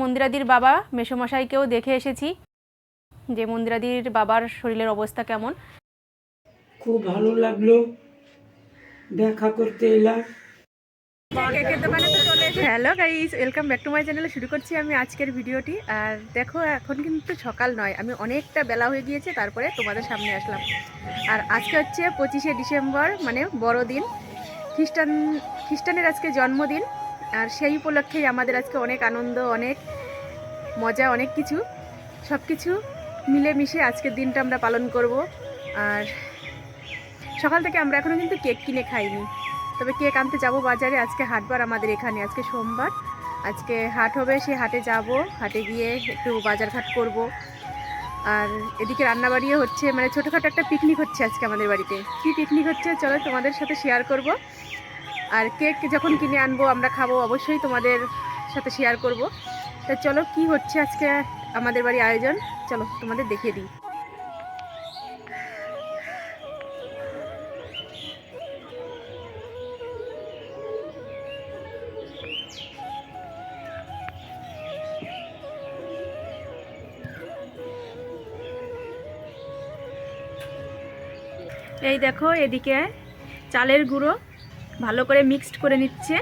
মন্দিরাদির বাবা মেসোমশাইকেও দেখে এসেছি যে মন্দিরাদির বাবার শরীরের অবস্থা কেমন। খুব ভালো লাগল। দেখা করতে এলাম। Hello guys welcome back to my চ্যানেলে। শুরু করছি আমি আজকের ভিডিওটি। আর দেখো এখন কিন্তু সকাল নয়। আমি অনেকটা বেলা হয়ে গিয়েছে তারপরে তোমাদের সামনে আসলাম। আর আজকে হচ্ছে পঁচিশে ডিসেম্বর মানে বড়দিন। খ্রিস্টান খ্রিস্টানের আজকে জন্মদিন। আর সেই উপলক্ষেই আমাদের আজকে অনেক আনন্দ, অনেক মজা, অনেক কিছু। সব কিছু মিলেমিশে আজকের দিনটা আমরা পালন করব। আর সকাল থেকে আমরা এখনও কিন্তু কেক কিনে খাইনি। তবে কেক আনতে যাব বাজারে। আজকে হাটবার আমাদের এখানে। আজকে সোমবার। আজকে হাট হবে, সে হাটে যাব। হাটে গিয়ে একটু বাজার ঘাট করব। আর এদিকে রান্নাবাড়িও হচ্ছে। মানে ছোটোখাটো একটা পিকনিক হচ্ছে আজকে আমাদের বাড়িতে। কী পিকনিক হচ্ছে? চলো তোমাদের সাথে শেয়ার করব। আর কেক যখন কিনে আনব, আমরা খাব, অবশ্যই তোমাদের সাথে শেয়ার করব। তা চলো, কি হচ্ছে আজকে আমাদের বাড়ি আয়োজন? চলো, তোমাদের দেখিয়ে দিই। এই দেখো, এদিকে চালের গুঁড়ো। ভালো করে মিক্সড করে নিচ্ছে।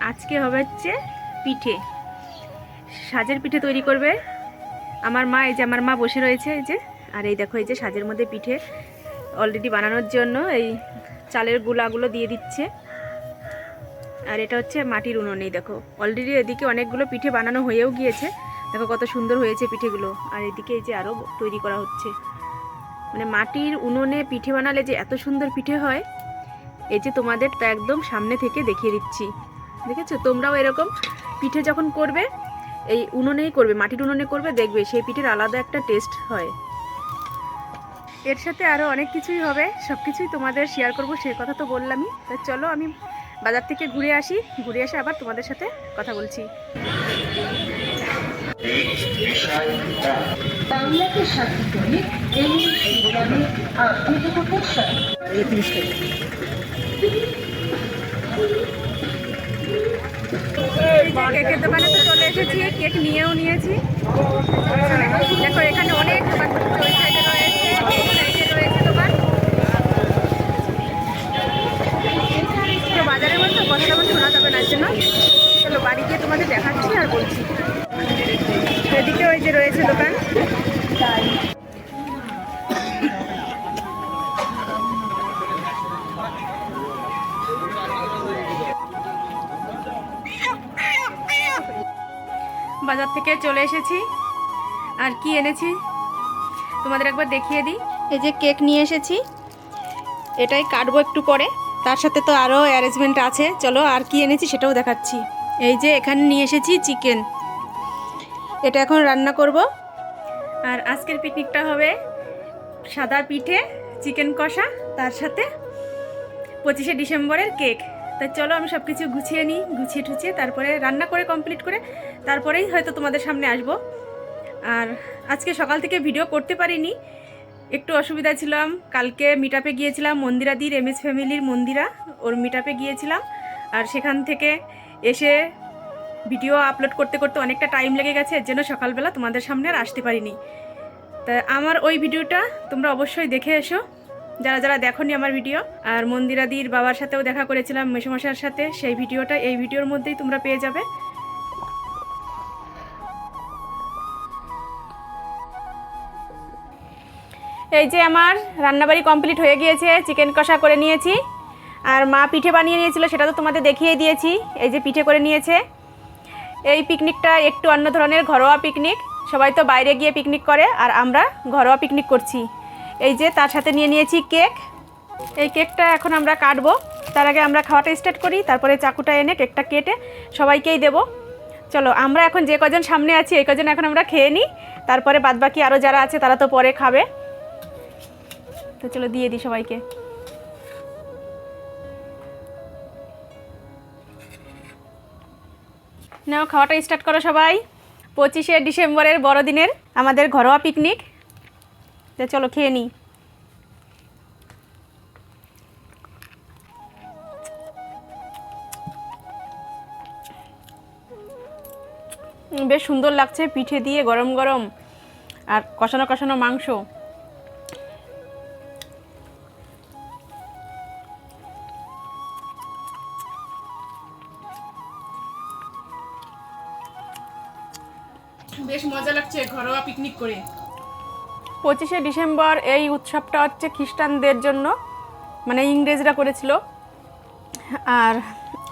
আজকে হবে হচ্ছে পিঠে। সাজের পিঠে তৈরি করবে আমার মা, এই যে আমার মা বসে রয়েছে, এই যে। আর এই দেখো, এই যে সাজের মধ্যে পিঠে অলরেডি বানানোর জন্য এই চালের গুলাগুলো দিয়ে দিচ্ছে। আর এটা হচ্ছে মাটির উনুনেই দেখো। অলরেডি এদিকে অনেকগুলো পিঠে বানানো হয়েও গিয়েছে। দেখো কত সুন্দর হয়েছে পিঠেগুলো। আর এদিকে এই যে আরও তৈরি করা হচ্ছে। মানে মাটির উনুনে পিঠে বানালে যে এত সুন্দর পিঠে হয় এই যে তোমাদের তো একদম সামনে থেকে দেখিয়ে দিচ্ছি। দেখেছ? তোমরাও এরকম পিঠে যখন করবে, এই উনুনেই করবে, মাটির উনুনে করবে, দেখবে সেই পিঠের আলাদা একটা টেস্ট হয়। এর সাথে আরও অনেক কিছুই হবে সব কিছুই তোমাদের শেয়ার করব সে কথা তো বললামই। তা চলো আমি বাজার থেকে ঘুরে আসি, ঘুরে এসে আবার তোমাদের সাথে কথা বলছি। বাংলাকে সাথে করে এই জীবনে আত্মীয়তার সাথে কেকের দোকানে তো চলে এসেছি, কেক নিয়েও নিয়েছি। দেখো, এখানে অনেক চলে এসেছি। আর কি এনেছি? তোমাদের একবার দেখিয়ে দিই। এই যে কেক নিয়ে এসেছি। এটাই কাটবো একটু পরে। তার সাথে তো আরও অ্যারেঞ্জমেন্ট আছে। চলো আর কি এনেছি সেটাও দেখাচ্ছি। এই যে এখানে নিয়ে এসেছি চিকেন এটা এখন রান্না করব। আর আজকের পিকনিকটা হবে সাদা পিঠে চিকেন কষা তার সাথে পঁচিশে ডিসেম্বরের কেক। তা চলো আমি সব কিছু গুছিয়ে নিই, গুছিয়ে টুছিয়ে তারপরে রান্না করে কমপ্লিট করে তারপরেই হয়তো তোমাদের সামনে আসব। আর আজকে সকাল থেকে ভিডিও করতে পারিনি, একটু অসুবিধা ছিলাম। কালকে মিটাপে গিয়েছিলাম মন্দিরাদির এম এস ফ্যামিলির মন্দিরা, ওর মিটাপে গিয়েছিলাম। আর সেখান থেকে এসে ভিডিও আপলোড করতে করতে অনেকটা টাইম লেগে গেছে, এর জন্য সকালবেলা তোমাদের সামনে আর আসতে পারিনি। তা আমার ওই ভিডিওটা তোমরা অবশ্যই দেখে এসো। যারা যারা দেখোনি আমার ভিডিও, আর মন্দিরাদির বাবার সাথেও দেখা করেছিলাম মেসমশার সাথে, সেই ভিডিওটা এই ভিডিওর মধ্যেই তোমরা পেয়ে যাবে। এই যে আমার রান্নাবাড়ি কমপ্লিট হয়ে গিয়েছে, চিকেন কষা করে নিয়েছি, আর মা পিঠে বানিয়ে নিয়েছিল, সেটা তো তোমাদের দেখিয়ে দিয়েছি, এই যে পিঠে করে নিয়েছে। এই পিকনিকটা একটু অন্য ধরনের ঘরোয়া পিকনিক, সবাই তো বাইরে গিয়ে পিকনিক করে, আর আমরা ঘরোয়া পিকনিক করছি। এই যে তার সাথে নিয়ে নিয়েছি কেক। এই কেকটা এখন আমরা কাটবো। তার আগে আমরা খাওয়াটা স্টার্ট করি, তারপরে চাকুটা এনে কেকটা কেটে সবাইকেই দেব। চলো, আমরা এখন যে কজন সামনে আছি, এই কজন এখন আমরা খেয়ে নিই। তারপরে বাদবাকি আরও যারা আছে, তারা তো পরে খাবে। তো চলো, দিয়ে দিই সবাইকে। নাও, খাওয়াটা স্টার্ট করো সবাই। পঁচিশে ডিসেম্বরের বড়দিনের আমাদের ঘরোয়া পিকনিক তো চলো খেয়ে নিই বেশ সুন্দর লাগছে পিঠে দিয়ে গরম গরম আর কষানো কষানো মাংস। বেশ মজা লাগছে ঘরোয়া পিকনিক করে। পঁচিশে ডিসেম্বর এই উৎসবটা হচ্ছে খ্রিস্টানদের জন্য মানে ইংরেজরা করেছিল। আর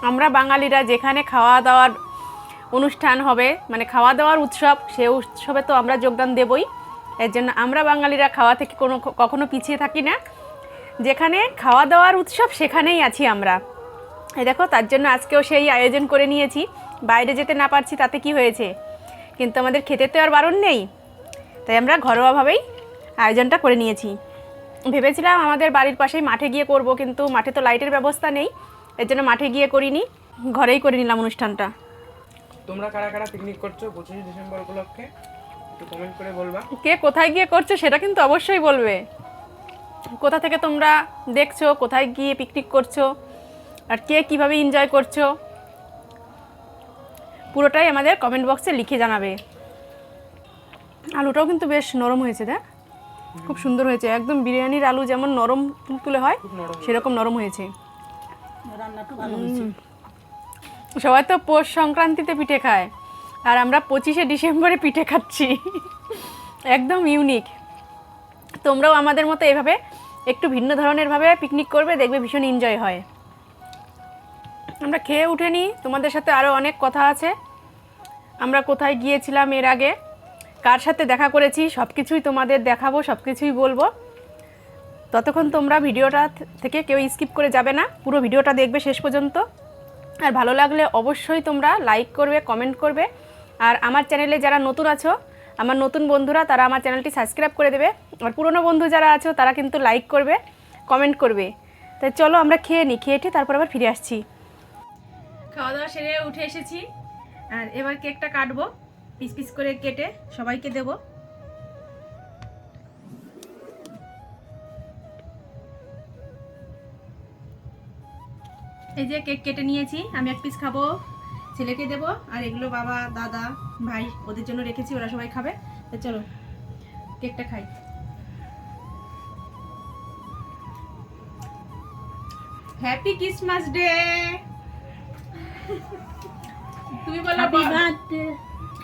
আমরা বাঙালিরা যেখানে খাওয়া দাওয়ার অনুষ্ঠান হবে মানে খাওয়া দাওয়ার উৎসব, সে উৎসবে তো আমরা যোগদান দেবই। এর জন্য আমরা বাঙালিরা খাওয়া থেকে কোনো, কখনো পিছিয়ে থাকি না। যেখানে খাওয়া দাওয়ার উৎসব, সেখানেই আছি আমরা। এই দেখো, তার জন্য আজকেও সেই আয়োজন করে নিয়েছি। বাইরে যেতে না পারছি, তাতে কি হয়েছে? কিন্তু আমাদের খেতে তো আর বারণ নেই। তাই আমরা ঘরোয়াভাবেই আয়োজনটা করে নিয়েছি। ভেবেছিলাম আমাদের বাড়ির পাশেই মাঠে গিয়ে করব কিন্তু মাঠে তো লাইটের ব্যবস্থা নেই এর জন্য মাঠে গিয়ে করিনি ঘরেই করে নিলাম অনুষ্ঠানটা। তোমরা কারা কারা পিকনিক করছ পঁচিশে ডিসেম্বর উপলক্ষে? একটু কমেন্ট করে বলবা। কে কোথায় গিয়ে করছ সেটা কিন্তু অবশ্যই বলবে। কোথা থেকে তোমরা দেখছ কোথায় গিয়ে পিকনিক করছ আর কে কীভাবে এনজয় করছ পুরোটাই আমাদের কমেন্ট বক্সে লিখে জানাবে। আলুটাও কিন্তু বেশ নরম হয়েছে দেখ। খুব সুন্দর হয়েছে। একদম বিরিয়ানির আলু যেমন নরম তুলতুলে হয় সেরকম নরম হয়েছে। সবাই তো পৌষ সংক্রান্তিতে পিঠে খায় আর আমরা পঁচিশে ডিসেম্বরে পিঠে খাচ্ছি। একদম ইউনিক তোমরাও আমাদের মতো এভাবে একটু ভিন্ন ধরনেরভাবে পিকনিক করবে দেখবে ভীষণ এনজয় হয়। আমরা খেয়ে উঠেনি তোমাদের সাথে আরও অনেক কথা আছে। আমরা কোথায় গিয়েছিলাম এর আগে? কার সাথে দেখা করেছি সব কিছুই তোমাদের দেখাবো সব কিছুই বলব। ততক্ষণ তোমরা ভিডিওটা থেকে কেউ স্কিপ করে যাবে না, পুরো ভিডিওটা দেখবে শেষ পর্যন্ত। আর ভালো লাগলে অবশ্যই তোমরা লাইক করবে, কমেন্ট করবে। আর আমার চ্যানেলে যারা নতুন আছো, আমার নতুন বন্ধুরা, তারা আমার চ্যানেলটি সাবস্ক্রাইব করে দেবে। আর পুরনো বন্ধু যারা আছো, তারা কিন্তু লাইক করবে, কমেন্ট করবে। তাই চলো আমরা খেয়ে নিই খেয়ে ঠে তারপর আবার ফিরে আসছি। খাওয়া দাওয়া সেরে উঠে এসেছি। আর এবার কেকটা কাটবো। পিস পিস করে কেটে সবাইকে দেবো। এই যে কেক কেটে নিয়েছি আমি এক পিস খাব ছেলেকে দেবো আর এগুলো বাবা দাদা ভাই ওদের জন্য রেখেছি ওরা সবাই খাবে। তো চলো কেকটা খাই। হ্যাপি ক্রিসমাস ডে তুমি বলো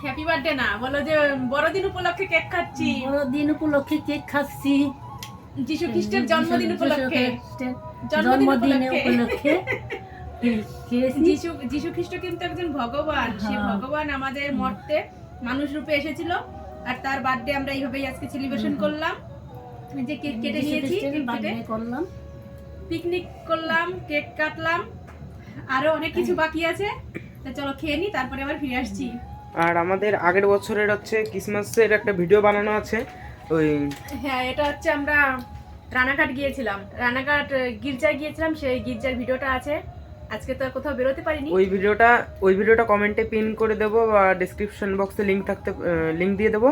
হ্যাপি বার্থডে না। বলো যে বড়দিন উপলক্ষে কেক খাচ্ছি। বড়দিন উপলক্ষে কেক খাচ্ছি। যিশু খ্রিস্টের জন্মদিন উপলক্ষে। জন্মদিন উপলক্ষে। যিশু যিশু খ্রিস্ট কিন্তু একজন ভগবান। সে হ্যাঁ। ভগবান আমাদের মর্তে মানুষ রূপে এসেছিল। আর তার বার্থডে আমরা এইভাবেই আজকে সেলিব্রেশন করলাম। যে কেক কেটে নিয়েছি করলাম। পিকনিক করলাম কেক কাটলাম। আরও অনেক কিছু বাকি আছে। তো চলো খেয়ে নি তারপরে আবার ফিরে আসছি। আর আমাদের আগের বছরের হচ্ছে ক্রিসমাসের একটা ভিডিও বানানো আছে ওই হ্যাঁ এটা হচ্ছে আমরা রানাঘাট গিয়েছিলাম। রানাঘাট গির্জায় গিয়েছিলাম সেই গির্জার ভিডিওটা আছে। আজকে তো আর কোথাও বেরোতে পারিনি। ওই ভিডিওটা ওই ভিডিওটা কমেন্টে পিন করে দেবো বা ডেসক্রিপশন বক্সে লিংক থাকতে লিংক দিয়ে দেবো।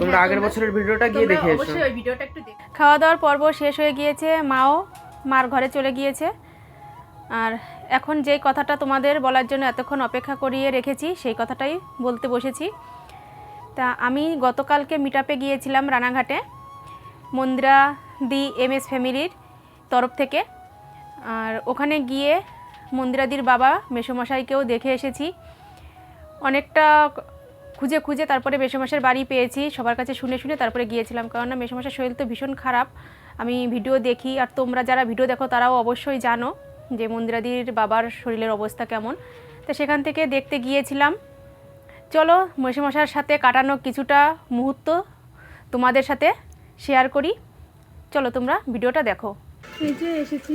তোমরা হ্যাঁ, আগের বছরের ভিডিওটা গিয়ে দেখে এসো। অবশ্যই ওই ভিডিওটা একটু দেখো। খাওয়া দাওয়ার পর্ব শেষ হয়ে গিয়েছে। মাও মার ঘরে চলে গিয়েছে। আর এখন যেই কথাটা তোমাদের বলার জন্য এতক্ষণ অপেক্ষা করিয়ে রেখেছি, সেই কথাটাই বলতে বসেছি। তা আমি গতকালকে মিটাপে গিয়েছিলাম রানাঘাটে, মন্দিরা দি এম এস ফ্যামিলির তরফ থেকে। আর ওখানে গিয়ে মন্দিরাদির বাবা মেসোমশাইকেও দেখে এসেছি। অনেকটা খুঁজে খুঁজে তারপরে মেসোমশার বাড়ি পেয়েছি, সবার কাছে শুনে শুনে তারপরে গিয়েছিলাম। কারণ না মেসোমশার শরীর তো ভীষণ খারাপ, আমি ভিডিও দেখি। আর তোমরা যারা ভিডিও দেখো, তারাও অবশ্যই জানো। যে মন্দিরাদির বাবার শরীরের অবস্থা কেমন, তো সেখান থেকে দেখতে গিয়েছিলাম। চলো মেসোমশার সাথে কাটানো কিছুটা মুহূর্ত তোমাদের সাথে শেয়ার করি। চলো তোমরা ভিডিওটা দেখো। এই যে এসেছি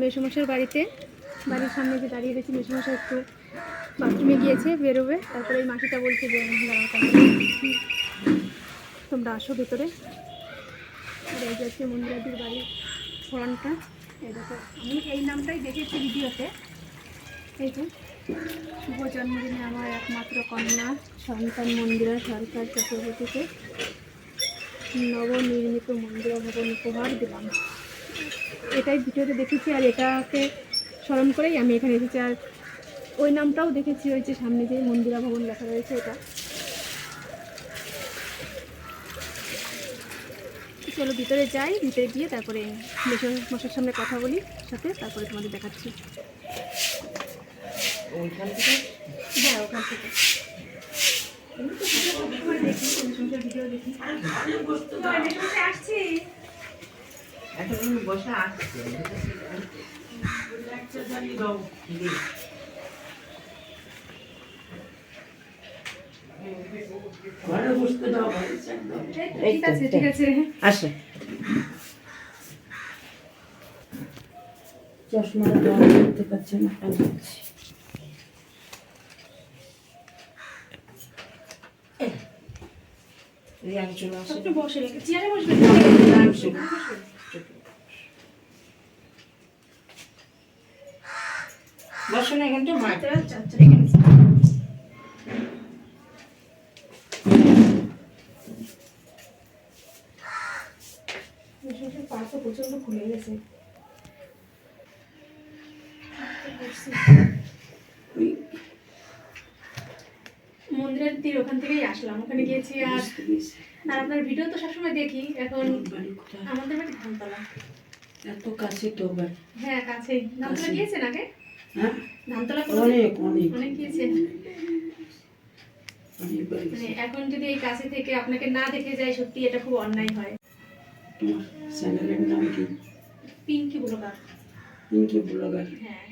মেসোমশার বাড়িতে। বাড়ির সামনে যে দাঁড়িয়ে রয়েছি মেসোমশা একটু বাথরুমে গিয়েছে, বেরোবে। তারপরে এই মাসিটা বলছে যে তোমরা আসো ভেতরে। আর এই যে হচ্ছে মন্দিরাদির বাড়ির ফোরনটা আমি এই নামটাই দেখেছি ভিডিওতে। এই যে, শুভ জন্মদিনে আমার একমাত্র কন্যা, সন্তান মন্দিরা সরকার চক্রবর্তীকে নবনির্মিত মন্দির ভবন উপহার দিলাম। এটাই ভিডিওতে দেখেছি আর এটাকে স্মরণ করেই আমি এখানে এসেছি। আর ওই নামটাও দেখেছি, ওই যে সামনে যে মন্দিরা ভবন লেখা রয়েছে এটা। চলো ভিতরে যাই ভিতরে গিয়ে তারপরে মেশর মশার সামনে কথা বলি সাথে তারপরে তোমাদের দেখাচ্ছি। হ্যাঁ ওখান থেকে। এমনি তো ভিডিও সবসময় দেখি সংসার ভিডিও দেখি আসছি এখন বসে আসছে ঘরে বসতে দাও দাও। ঠিক আছে ঠিক আছে। আসে। না একটু বসে চেয়ারে বসবে বসো। না এখানটা মাঠ আচ্ছা আচ্ছা রেখে দিচ্ছি। মেশিনটার পা তো প্রচণ্ড খুলে গেছে ওই মন্দিরের তীর ওখান থেকেই আসলাম ওখানে আর আর আপনার ভিডিও তো সবসময় দেখি এখন আমাদের বাড়ি ধানতলা। এত কাছে তো বাড়ি হ্যাঁ কাছেই। ধানতলা গিয়েছেন আগে? হ্যাঁ? ধানতলা অনেক অনেক। অনেক গিয়েছেন। মানে এখন যদি এই কাছে থেকে আপনাকে না দেখে যায় সত্যি এটা খুব অন্যায় হয়। তোমার চ্যানেলের নাম কি? Pinky blogger. Pinky blogger. হ্যাঁ।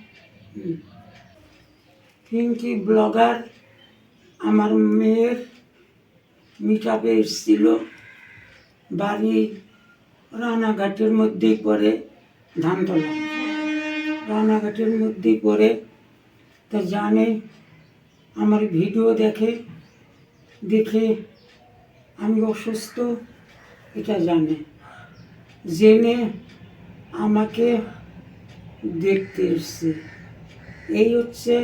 পিঙ্কি ব্লগার আমার মেয়ের মিটাপে এসেছিল বাড়ি রানাঘাটের মধ্যেই পড়ে ধানতলা। রানাঘাটের মধ্যেই পড়ে। তা জানে আমার ভিডিও দেখে দেখে আমি অসুস্থ এটা জানে। জেনে আমাকে দেখতে এসছে। এই হচ্ছে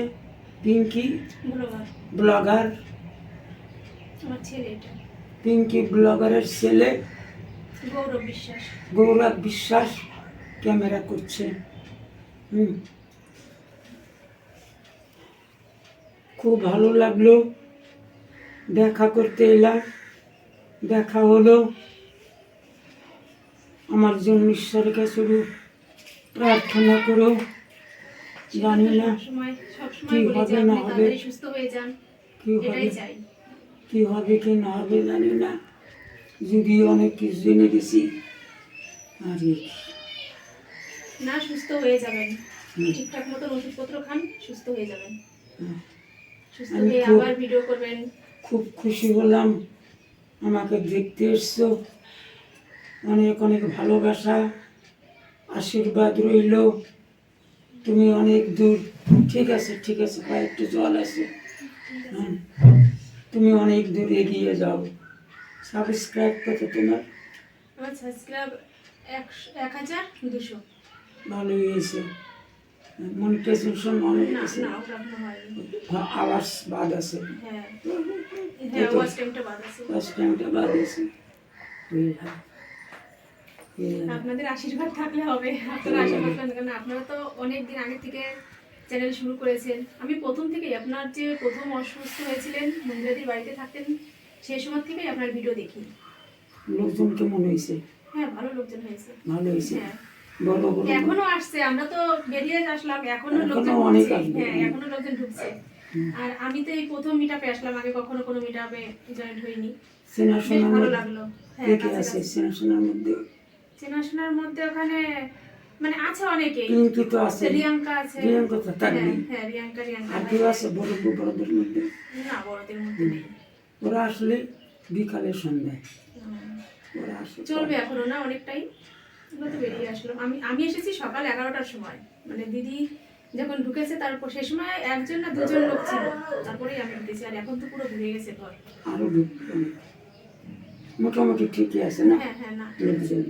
পিঙ্কি ব্লগার। আমার ছেলে এটা? পিঙ্কি ব্লগারের ছেলে। গৌরব বিশ্বাস। গৌরব বিশ্বাস ক্যামেরা করছে। হুম। খুব ভালো লাগল। দেখা করতে এলাম। দেখা হলো। আমার জন্য ঈশ্বরের কাছে প্রার্থনা করো। জানি না কি হবে না হবে। সুস্থ হয়ে যান। কি হবে? এটাই চাই। কি হবে কি না হবে জানি না। যদি অনেক কিছু জেনে গেছি আর না সুস্থ হয়ে যাবেন। ঠিকঠাক মতন ওষুধপত্র খান সুস্থ হয়ে যাবেন। সুস্থ হয়ে খুব- আবার ভিডিও করবেন। খুব খুশি হলাম। আমাকে দেখতে এসছো। অনেক অনেক ভালোবাসা আশীর্বাদ রইল। তুমি অনেক দূর। ঠিক আছে ঠিক আছে একটু জল আছে। হুম। তুমি অনেক দূর এগিয়ে যাও। সাবস্ক্রাইব কত তোমার আমার সাবস্ক্রাইব এক হাজার দুশো ভালো হয়েছে। মনিটাইজেশন অনেক আছে। বাদ আছে। আপনাদের আশীর্বাদ থাকলে হবে। আপনারা আশীর্বাদ আপনারা তো অনেক দিন আগে থেকে চ্যানেল শুরু করেছেন। আমি প্রথম থেকেই আপনার যে প্রথম অসুস্থ হয়েছিলেন মন্দিরাদির বাড়িতে থাকতেন সেই সময় থেকেই আপনার ভিডিও দেখি। লোকজন কেমন হয়েছে? হ্যাঁ ভালো লোকজন হয়েছে। ভালো হয়েছে? হ্যাঁ। এখনও আসছে আমরা তো বেরিয়ে আসলাম এখনও লোকজন। হ্যাঁ এখনও লোকজন ঢুকছে। আর আমি তো এই প্রথম মিটাপে আসলাম আগে কখনো কোনো মিটাপে জয়েন হইনি। ভালো লাগল। হ্যাঁ। চেনাশোনার মধ্যে? চেনাশোনার মধ্যে ওখানে মানে আছে অনেকেই। পিঙ্কি তো আছে। রিয়াঙ্কা আছে। প্রিয়াঙ্কা তো থাকবে হ্যাঁ হ্যাঁ রিয়াঙ্কা রিয়াঙ্কা আর কেউ আছে বড় বড়দের মধ্যে? না বড়দের মধ্যে নেই। ওরা আসলে বিকালে সন্ধ্যায়। ওরা আসে চলবে এখনও না? অনেকটাই আমরা তো বেরিয়ে আসলাম আমি আমি এসেছি সকাল এগারোটার সময়। মানে দিদি যখন ঢুকেছে তারপর সে সময় একজন না দুজন লোক ছিল। তারপরেই আমি ঢুকেছি। আর এখন তো পুরো ঘুরে গেছে ঘর। আরও ঢুকবে অনেক। মোটামুটি ঠিকই আছে না? হ্যাঁ হ্যাঁ লোকজন।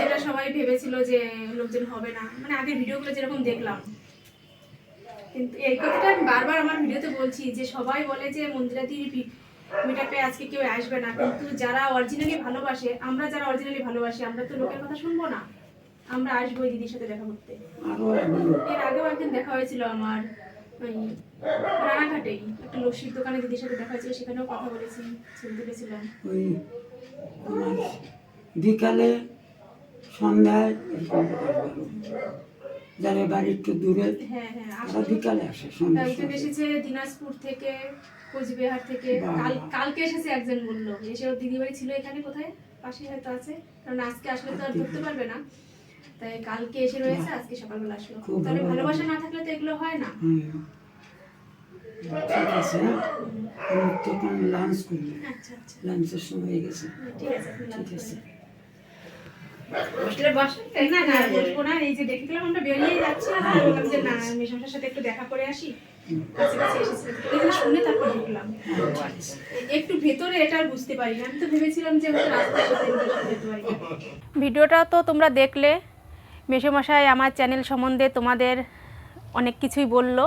যেটা সবাই ভেবেছিল যে লোকজন হবে না মানে আগের ভিডিওগুলো যেরকম দেখলাম। কিন্তু এই কথাটা আমি বারবার আমার ভিডিওতে বলছি যে সবাই বলে যে মন্দিরাদি মিটাপে আজকে কেউ আসবে না কিন্তু যারা অরিজিনালি ভালোবাসে আমরা যারা অরিজিনালি ভালোবাসি আমরা তো লোকের কথা শুনব না। আমরা আসব দিদির সাথে দেখা করতে। এর আগেও একদিন দেখা হয়েছিল আমার রানাঘাটেই একটা লস্যির দোকানে দিদির সাথে দেখা হয়েছিল সেখানেও কথা বলেছি ছবি তুলেছিলাম। বিকালে সন্ধ্যায় এরকম বাড়ি একটু দূরে হ্যাঁ হ্যাঁ তারা বিকালে আসে সন্ধ্যা একজন এসেছে দিনাজপুর থেকে কোচবিহার থেকে। কাল কালকে এসেছে একজন বলল এসে ওর দিদি বাড়ি ছিল এখানে কোথায়? পাশেই হয়তো আছে। কারণ আজকে আসলে তো আর ধরতে পারবে না। তাই কালকে এসে রয়েছে আজকে সকালবেলা আসলো। তাহলে ভালোবাসা না থাকলে তো এগুলো হয় না। ঠিক আছে হ্যাঁ? তখন লাঞ্চ আচ্ছা লাঞ্চের সময় হয়ে গেছে। ঠিক আছে আপনি লাঞ্চ ঠিক আছে। করুন। বসলে বসে? না না বসবো। না এই যে দেখলাম আমরা বেরিয়ে যাচ্ছি। আর যে না মেশামশার সাথে একটু দেখা করে আসি। কাছে কাছে এসেছি। এই জন্য শুনে তারপর ঢুকলাম। একটু ভেতরে এটা বুঝতে পারি না আমি তো ভেবেছিলাম যে ভিডিওটা তো তোমরা দেখলে। মেসোমশাই আমার চ্যানেল সম্বন্ধে তোমাদের অনেক কিছুই বলল।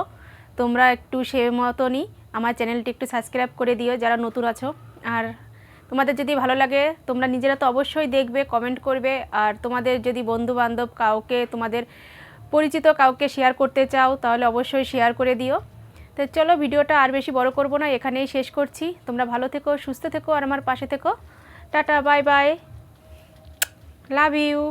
তোমরা একটু সে মতনই আমার চ্যানেলটি একটু সাবস্ক্রাইব করে দিও যারা নতুন আছো। আর তোমাদের যদি ভালো লাগে, তোমরা নিজেরা তো অবশ্যই দেখবে কমেন্ট করবে। আর তোমাদের যদি বন্ধু বান্ধব কাউকে, তোমাদের পরিচিত কাউকে শেয়ার করতে চাও, তাহলে অবশ্যই শেয়ার করে দিও। তো চলো ভিডিওটা আর বেশি বড় করব না, এখানেই শেষ করছি। তোমরা ভালো থেকো, সুস্থ থেকো, আর আমার পাশে থেকো। Tata bye bye love you